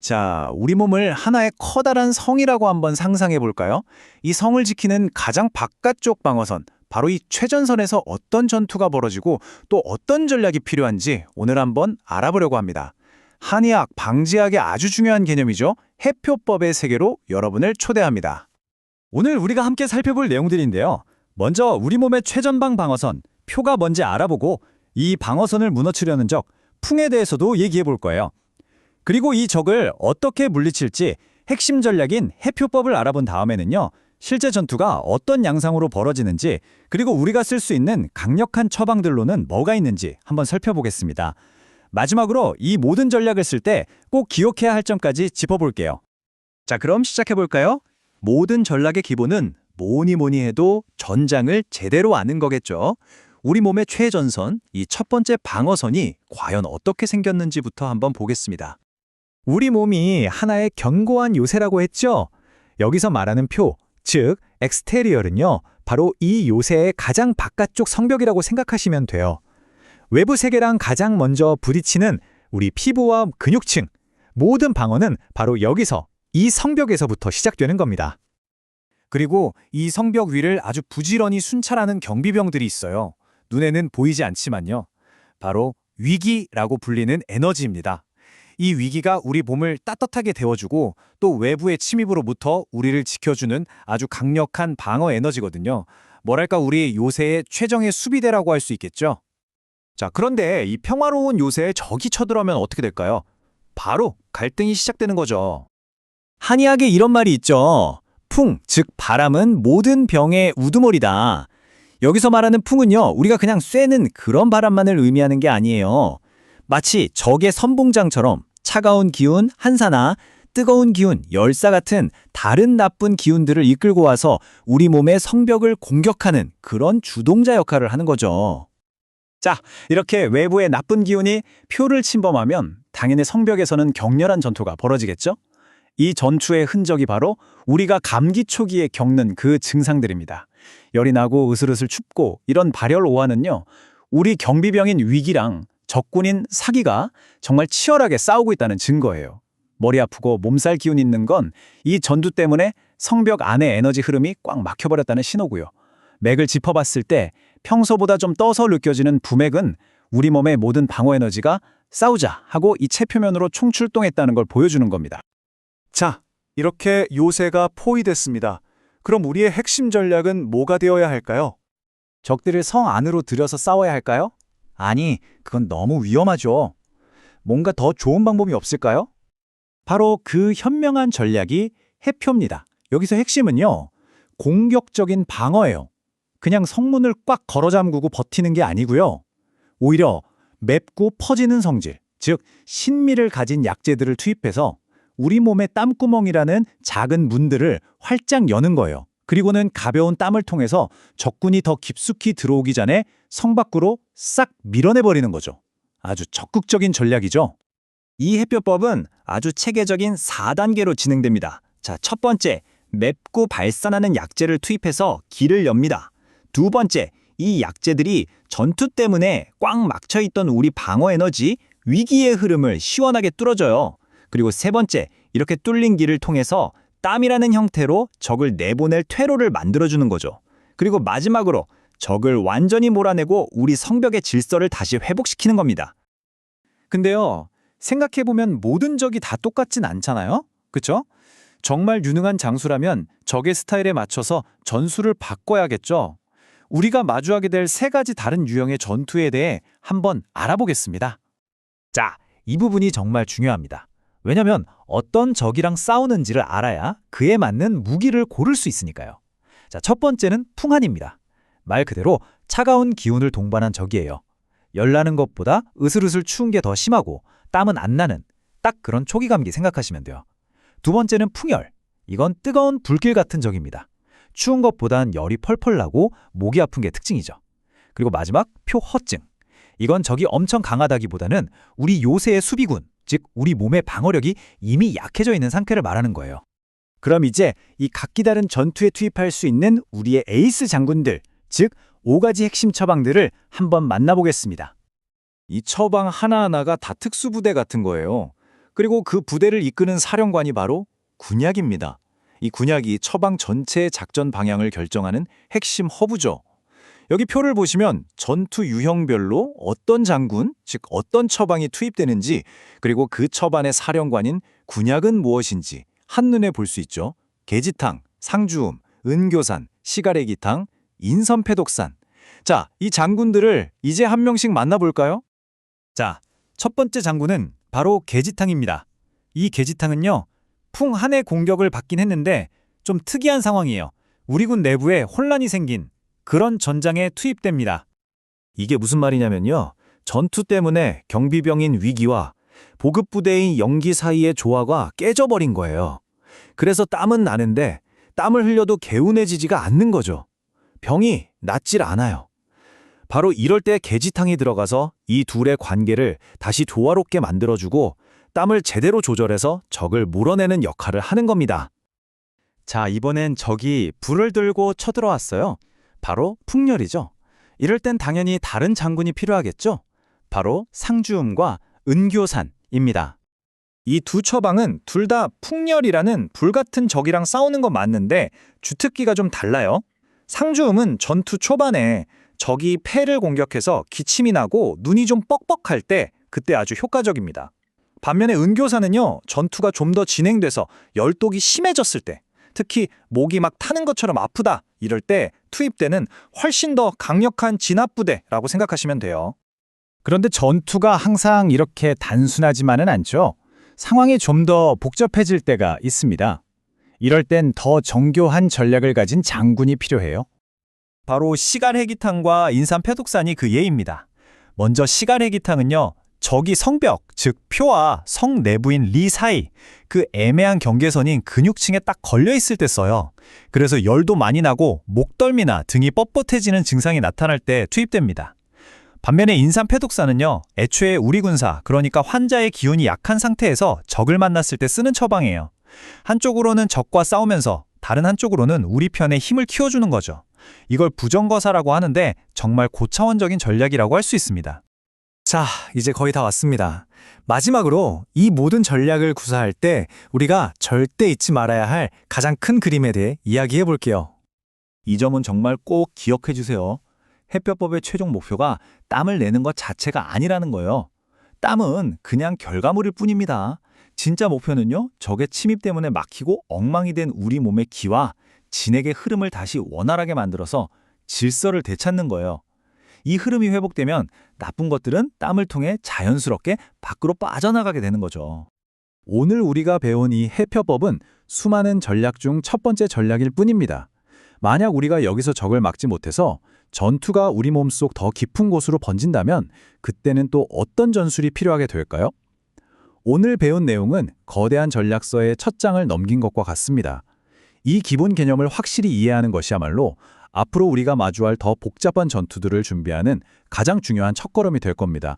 자, 우리 몸을 하나의 커다란 성이라고 한번 상상해 볼까요? 이 성을 지키는 가장 바깥쪽 방어선, 바로 이 최전선에서 어떤 전투가 벌어지고 또 어떤 전략이 필요한지 오늘 한번 알아보려고 합니다. 한의학, 방지학의 아주 중요한 개념이죠. 해표법의 세계로 여러분을 초대합니다. 오늘 우리가 함께 살펴볼 내용들인데요. 먼저 우리 몸의 최전방 방어선, 표가 뭔지 알아보고 이 방어선을 무너뜨려는 적, 풍에 대해서도 얘기해 볼 거예요. 그리고 이 적을 어떻게 물리칠지 핵심 전략인 해표법을 알아본 다음에는요. 실제 전투가 어떤 양상으로 벌어지는지 그리고 우리가 쓸 수 있는 강력한 처방들로는 뭐가 있는지 한번 살펴보겠습니다. 마지막으로 이 모든 전략을 쓸 때 꼭 기억해야 할 점까지 짚어볼게요. 자, 그럼 시작해 볼까요? 모든 전략의 기본은 뭐니 뭐니 해도 전장을 제대로 아는 거겠죠. 우리 몸의 최전선, 이 첫 번째 방어선이 과연 어떻게 생겼는지부터 한번 보겠습니다. 우리 몸이 하나의 견고한 요새라고 했죠? 여기서 말하는 표, 즉 엑스테리얼은요. 바로 이 요새의 가장 바깥쪽 성벽이라고 생각하시면 돼요. 외부 세계랑 가장 먼저 부딪히는 우리 피부와 근육층, 모든 방어는 바로 여기서 이 성벽에서부터 시작되는 겁니다. 그리고 이 성벽 위를 아주 부지런히 순찰하는 경비병들이 있어요. 눈에는 보이지 않지만요. 바로 위기라고 불리는 에너지입니다. 이 위기가 우리 몸을 따뜻하게 데워주고 또 외부의 침입으로부터 우리를 지켜주는 아주 강력한 방어 에너지거든요. 뭐랄까 우리 요새의 최정의 수비대라고 할 수 있겠죠. 자, 그런데 이 평화로운 요새에 적이 쳐들어오면 어떻게 될까요? 바로 갈등이 시작되는 거죠. 한의학에 이런 말이 있죠. 풍, 즉 바람은 모든 병의 우두머리다. 여기서 말하는 풍은요, 우리가 그냥 쐬는 그런 바람만을 의미하는 게 아니에요. 마치 적의 선봉장처럼 차가운 기운, 한사나 뜨거운 기운, 열사 같은 다른 나쁜 기운들을 이끌고 와서 우리 몸의 성벽을 공격하는 그런 주동자 역할을 하는 거죠. 자, 이렇게 외부의 나쁜 기운이 표를 침범하면 당연히 성벽에서는 격렬한 전투가 벌어지겠죠? 이 전투의 흔적이 바로 우리가 감기 초기에 겪는 그 증상들입니다. 열이 나고 으슬으슬 춥고 이런 발열 오한은요. 우리 경비병인 위기랑 적군인 사기가 정말 치열하게 싸우고 있다는 증거예요. 머리 아프고 몸살 기운 있는 건 이 전투 때문에 성벽 안의 에너지 흐름이 꽉 막혀버렸다는 신호고요. 맥을 짚어봤을 때 평소보다 좀 떠서 느껴지는 부맥은 우리 몸의 모든 방어 에너지가 싸우자 하고 이 체 표면으로 총출동했다는 걸 보여주는 겁니다. 자, 이렇게 요새가 포위됐습니다. 그럼 우리의 핵심 전략은 뭐가 되어야 할까요? 적들을 성 안으로 들여서 싸워야 할까요? 아니, 그건 너무 위험하죠. 뭔가 더 좋은 방법이 없을까요? 바로 그 현명한 전략이 해표입니다. 여기서 핵심은요, 공격적인 방어예요. 그냥 성문을 꽉 걸어 잠그고 버티는 게 아니고요. 오히려 맵고 퍼지는 성질, 즉 신미를 가진 약재들을 투입해서 우리 몸의 땀구멍이라는 작은 문들을 활짝 여는 거예요. 그리고는 가벼운 땀을 통해서 적군이 더 깊숙이 들어오기 전에 성 밖으로 싹 밀어내버리는 거죠. 아주 적극적인 전략이죠. 이 해표법은 아주 체계적인 4단계로 진행됩니다. 자, 첫 번째, 맵고 발산하는 약재를 투입해서 길을 엽니다. 두 번째, 이 약재들이 전투 때문에 꽉 막혀있던 우리 방어 에너지, 위기의 흐름을 시원하게 뚫어줘요. 그리고 세 번째, 이렇게 뚫린 길을 통해서 땀이라는 형태로 적을 내보낼 퇴로를 만들어주는 거죠. 그리고 마지막으로 적을 완전히 몰아내고 우리 성벽의 질서를 다시 회복시키는 겁니다. 근데요, 생각해보면 모든 적이 다 똑같진 않잖아요? 그쵸? 정말 유능한 장수라면 적의 스타일에 맞춰서 전술을 바꿔야겠죠? 우리가 마주하게 될 세 가지 다른 유형의 전투에 대해 한번 알아보겠습니다. 자, 이 부분이 정말 중요합니다. 왜냐면 어떤 적이랑 싸우는지를 알아야 그에 맞는 무기를 고를 수 있으니까요. 자, 첫 번째는 풍한입니다. 말 그대로 차가운 기운을 동반한 적이에요. 열나는 것보다 으슬으슬 추운 게 더 심하고 땀은 안 나는 딱 그런 초기 감기 생각하시면 돼요. 두 번째는 풍열. 이건 뜨거운 불길 같은 적입니다. 추운 것보단 열이 펄펄 나고 목이 아픈 게 특징이죠. 그리고 마지막 표허증. 이건 적이 엄청 강하다기보다는 우리 요새의 수비군, 즉 우리 몸의 방어력이 이미 약해져 있는 상태를 말하는 거예요. 그럼 이제 이 각기 다른 전투에 투입할 수 있는 우리의 에이스 장군들, 즉 5가지 핵심 처방들을 한번 만나보겠습니다. 이 처방 하나하나가 다 특수부대 같은 거예요. 그리고 그 부대를 이끄는 사령관이 바로 군약입니다. 이 군약이 처방 전체의 작전 방향을 결정하는 핵심 허브죠. 여기 표를 보시면 전투 유형별로 어떤 장군, 즉 어떤 처방이 투입되는지 그리고 그 처반의 사령관인 군약은 무엇인지 한눈에 볼 수 있죠. 계지탕, 상주음, 은교산, 시가래기탕, 인선패독산. 자, 이 장군들을 이제 한 명씩 만나볼까요? 자, 첫 번째 장군은 바로 계지탕입니다. 이 계지탕은요, 풍 한해 공격을 받긴 했는데 좀 특이한 상황이에요. 우리 군 내부에 혼란이 생긴 그런 전장에 투입됩니다. 이게 무슨 말이냐면요. 전투 때문에 경비병인 위기와 보급부대인 영기 사이의 조화가 깨져버린 거예요. 그래서 땀은 나는데 땀을 흘려도 개운해지지가 않는 거죠. 병이 낫질 않아요. 바로 이럴 때 계지탕이 들어가서 이 둘의 관계를 다시 조화롭게 만들어주고 땀을 제대로 조절해서 적을 몰아내는 역할을 하는 겁니다. 자, 이번엔 적이 불을 들고 쳐들어왔어요. 바로 풍렬이죠. 이럴 땐 당연히 다른 장군이 필요하겠죠. 바로 상주음과 은교산입니다. 이 두 처방은 둘 다 풍렬이라는 불같은 적이랑 싸우는 건 맞는데 주특기가 좀 달라요. 상주음은 전투 초반에 적이 폐를 공격해서 기침이 나고 눈이 좀 뻑뻑할 때 그때 아주 효과적입니다. 반면에 은교사는요, 전투가 좀 더 진행돼서 열독이 심해졌을 때, 특히 목이 막 타는 것처럼 아프다 이럴 때 투입되는 훨씬 더 강력한 진압부대라고 생각하시면 돼요. 그런데 전투가 항상 이렇게 단순하지만은 않죠. 상황이 좀 더 복잡해질 때가 있습니다. 이럴 땐 더 정교한 전략을 가진 장군이 필요해요. 바로 시갈해기탕과 인삼패독산이 그 예입니다. 먼저 시갈해기탕은요. 적이 성벽, 즉 표와 성 내부인 리 사이, 그 애매한 경계선인 근육층에 딱 걸려 있을 때 써요. 그래서 열도 많이 나고 목덜미나 등이 뻣뻣해지는 증상이 나타날 때 투입됩니다. 반면에 인삼패독산은요, 애초에 우리 군사, 그러니까 환자의 기운이 약한 상태에서 적을 만났을 때 쓰는 처방이에요. 한쪽으로는 적과 싸우면서 다른 한쪽으로는 우리 편에 힘을 키워주는 거죠. 이걸 부정거사라고 하는데 정말 고차원적인 전략이라고 할 수 있습니다. 자, 이제 거의 다 왔습니다. 마지막으로 이 모든 전략을 구사할 때 우리가 절대 잊지 말아야 할 가장 큰 그림에 대해 이야기해 볼게요. 이 점은 정말 꼭 기억해 주세요. 해뼈법의 최종 목표가 땀을 내는 것 자체가 아니라는 거예요. 땀은 그냥 결과물일 뿐입니다. 진짜 목표는요, 적의 침입 때문에 막히고 엉망이 된 우리 몸의 기와 진액의 흐름을 다시 원활하게 만들어서 질서를 되찾는 거예요. 이 흐름이 회복되면 나쁜 것들은 땀을 통해 자연스럽게 밖으로 빠져나가게 되는 거죠. 오늘 우리가 배운 이 해표법은 수많은 전략 중 첫 번째 전략일 뿐입니다. 만약 우리가 여기서 적을 막지 못해서 전투가 우리 몸속 더 깊은 곳으로 번진다면 그때는 또 어떤 전술이 필요하게 될까요? 오늘 배운 내용은 거대한 전략서의 첫 장을 넘긴 것과 같습니다. 이 기본 개념을 확실히 이해하는 것이야말로 앞으로 우리가 마주할 더 복잡한 전투들을 준비하는 가장 중요한 첫걸음이 될 겁니다.